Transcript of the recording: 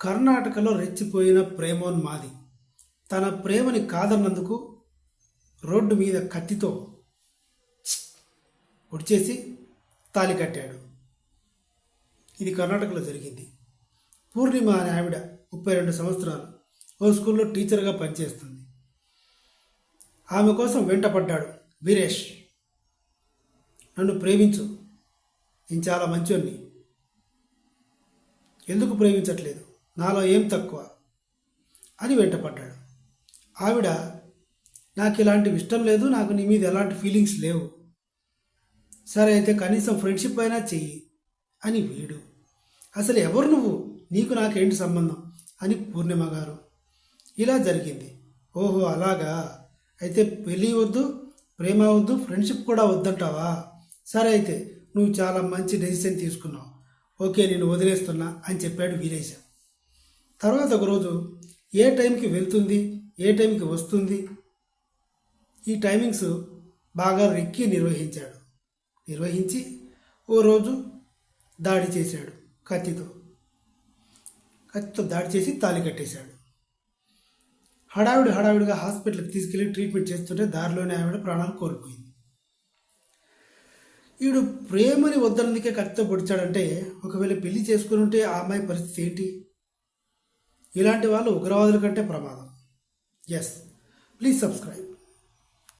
కర్ణాటకలో రెచ్చిపోయిన ప్రేమోన్మాది. తన ప్రేమని కాదన్నందుకు రోడ్డు మీద కత్తితో పొడిచేసి తాలి కట్టాడు. ఇది కర్ణాటకలో జరిగింది. పూర్ణిమ అనే ఆవిడ ముప్పై రెండు సంవత్సరాలు ఓ స్కూల్లో టీచర్గా పనిచేస్తుంది. ఆమె కోసం వెంటపడ్డాడు వీరేష్. నన్ను ప్రేమించు. నేను చాలా మంచోన్ని ఎందుకు ప్రేమించట్లేదు? నాలో ఏం తక్కువ అని వెంటపడ్డాడు. ఆవిడ నాకు ఇలాంటివి ఇష్టం లేదు నాకు నీ మీద ఎలాంటి ఫీలింగ్స్ లేవు. సరే అయితే కనీసం ఫ్రెండ్షిప్ అయినా చెయ్యి అని వీడు. అసలు ఎవరు నువ్వు? నీకు నాకేంటి సంబంధం? అని పూర్ణిమ గారు. ఇలా జరిగింది. ఓహో అలాగా? అయితే పెళ్ళి వద్దు ప్రేమ వద్దు ఫ్రెండ్షిప్ కూడా వద్దంటావా? సరే అయితే నువ్వు చాలా మంచి డెసిషన్ తీసుకున్నావు. ఓకే నేను వదిలేస్తున్నా అని చెప్పాడు వీరేశ. తర్వాత ఒకరోజు ఏ టైంకి వెళ్తుంది ఏ టైంకి వస్తుంది? ఈ టైమింగ్స్ బాగా రెక్కి నిర్వహించాడు. నిర్వహించి ఓ రోజు దాడి చేశాడు కత్తితో. కత్తితో దాడి చేసి తాలి కట్టేశాడు. హడావిడి హడావిడిగా హాస్పిటల్కి తీసుకెళ్ళి ట్రీట్మెంట్ చేస్తుంటే దారిలోనే ఆవిడ ప్రాణాలు కోల్పోయింది. ఈడు ప్రేమని వద్దనందుకే కత్తితో పొడిచాడంటే ఒకవేళ పెళ్ళి చేసుకుని ఉంటే ఆ అమ్మాయి పరిస్థితి ఏంటి? ఇలాంటి వాళ్ళు ఉగ్రవాదుల కంటే ప్రమాదం. Yes please subscribe